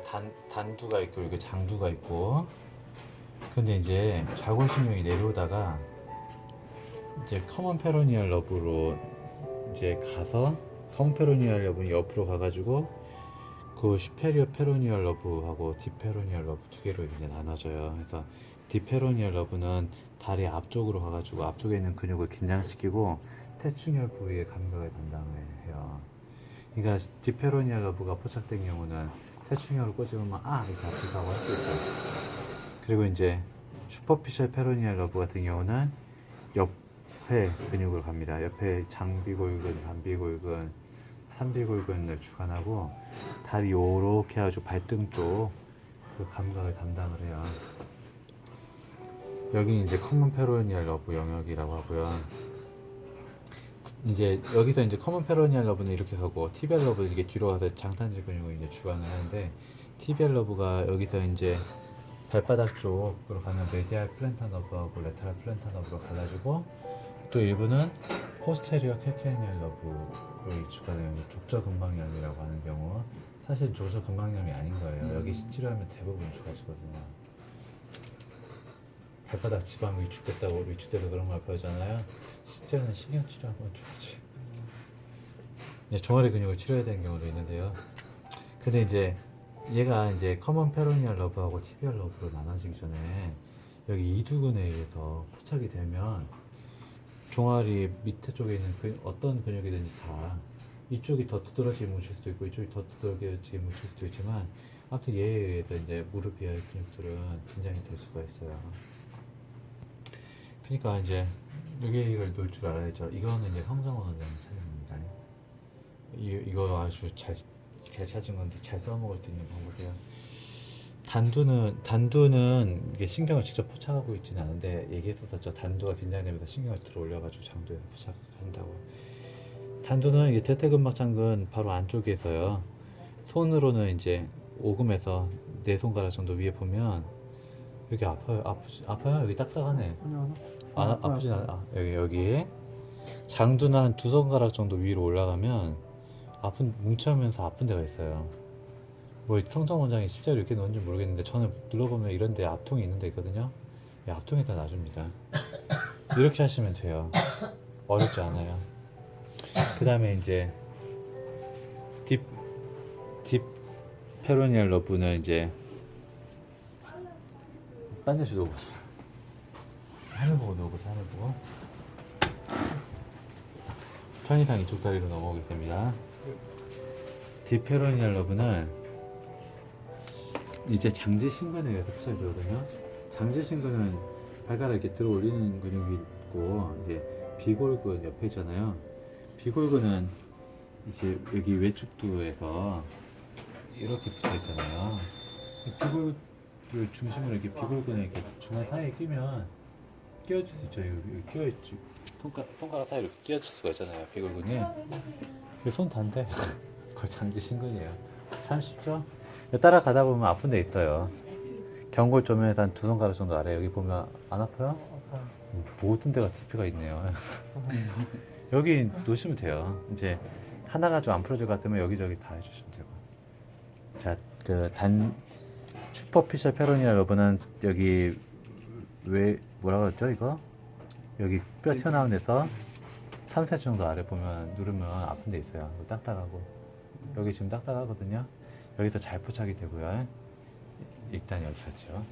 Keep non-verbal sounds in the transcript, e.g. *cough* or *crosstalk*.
단 단두가 있고 여기 장두가 있고. 근데 이제 좌골신경이 내려오다가 이제 커먼 페로니얼 러브로 이제 가서 커먼 페로니얼 러브 옆으로 가가지고 그 슈페리어 페로니얼 러브하고 디페로니얼 러브 두 개로 이제 나눠져요. 그래서 디페로니얼 러브는 다리 앞쪽으로 가가지고 앞쪽에 있는 근육을 긴장시키고 태충혈 부위의 감각을 담당을 해요. 그러니까 디페로니얼 러브가 포착된 경우는 태충혈을 꽂으면 아 이렇게 아프다고 할 수 있죠. 그리고 이제 슈퍼피셜 페로니얼 러브 같은 경우는 옆에 근육을 갑니다. 옆에 장비골근, 반비골근, 삼비골근을 주관하고 다리 요렇게 해가지고 발등 쪽 그 감각을 담당을 해요. 여기 이제 커먼 페로니얼 러브 영역이라고 하고요. 이제 여기서 이제 커먼 페로니얼 러브는 이렇게 가고 티벨 러브 이게 뒤로 가서 장탄지 근육을 이제 주관을 하는데 티벨 러브가 여기서 이제 발바닥 쪽으로 가는 메디알 플랜타 너브하고 레터럴 플랜타 너브로 갈라지고 또 일부는 포스테리어 캘케니얼 너브를 주관하는 족저근막염이라고 하는 경우 사실 족저근막염이 아닌 거예요. 여기 치료하면 대부분 좋아지거든요. 발바닥 지방 위축됐다고 위축돼서 그런 걸 보잖아요. 실제는 신경 치료하면 좋아지. 이제 종아리 근육을 치료해야 되는 경우도 있는데요. 근데 이제 얘가 이제 커먼 페로니얼 러브하고 티비얼 러브로 나눠지기 전에 여기 이두근에 의해서 포착이 되면 종아리 밑에 쪽에 있는 그 어떤 근육이든지 다 이쪽이 더 두드러지게 뭉칠 수도 있고 이쪽이 더 두드러지게 뭉칠 수도 있지만 아무튼 얘에 의해서 이제 무릎 이하의 근육들은 긴장이 될 수가 있어요. 그러니까 이제 여기 이걸 놓을 줄 알아야죠. 이거는 이제 성정원 원장님 사용입니다. 이, 이거 아주 잘, 잘 찾은 건데 잘 써먹을 수 있는 방법이에요. 단두는 단두는 이게 신경을 직접 포착하고 있지는 않은데 얘기했었죠. 단두가 긴장되면서 신경을 들어 올려가지고 장두에서 포착한다고. 단두는 이게 대퇴근막 장근 바로 안쪽에서요. 손으로는 이제 오금에서 네 손가락 정도 위에 보면 여기 아파요. 아프지 아파요. 여기 딱딱하네. 아니요. 아, 아프진 않아. 아, 여기 여기 장두는 한두 손가락 정도 위로 올라가면 아픈 뭉쳐하면서 아픈 데가 있어요. 뭐 청정 원장이 실제로 이렇게 넣은지 모르겠는데 저는 눌러보면 이런 데 앞통이 있는 데 있거든요. 이 앞통에다 놔줍니다. *coughs* 이렇게 하시면 돼요. 어렵지 않아요. 그 다음에 이제 딥, 딥 페로니얼 러브는 이제 딴 데서 넣어봤어. 하늘 보고 넣어보세요, 하늘 보고. 편의상 이쪽 다리로 넘어오겠습니다. 디페로니얼 러브는 이제 장지 신근에 의해서 포착이 되거든요. 장지 신근은 발가락 이렇게 들어 올리는 근육이 있고, 이제 비골근 옆에 있잖아요. 비골근은 이제 여기 외축두에서 이렇게 붙어 있잖아요. 비골 중심으로 이렇게 비골근에 이렇게 중간 사이에 끼면 끼워질 수 있죠. 여기, 여기 끼워있지. 손가, 손가락 사이로 끼워질 수가 있잖아요. 비골근이. 이게 손 단데 *laughs* 그거 장지 신근이에요. 참 쉽죠? 따라가다 보면 아픈 데 있어요. 경골점에서 한 두 손가락 정도 아래 여기 보면 안 아파요? 모든 데가 TP가 있네요. *laughs* 여기 놓으시면 돼요. 이제 하나가 좀 안 풀어질 것 같으면 여기저기 다 해주시면 되고. 자, 그 단 슈퍼피셜 페로니아 러브는 여기 왜 뭐라고 했죠 이거? 여기 뼈 튀어나온 데서 3cm 정도 아래 보면 누르면 아픈 데 있어요. 딱딱하고 여기 지금 딱딱하거든요. 여기서 잘 포착이 되고요. 일단 여기까지요.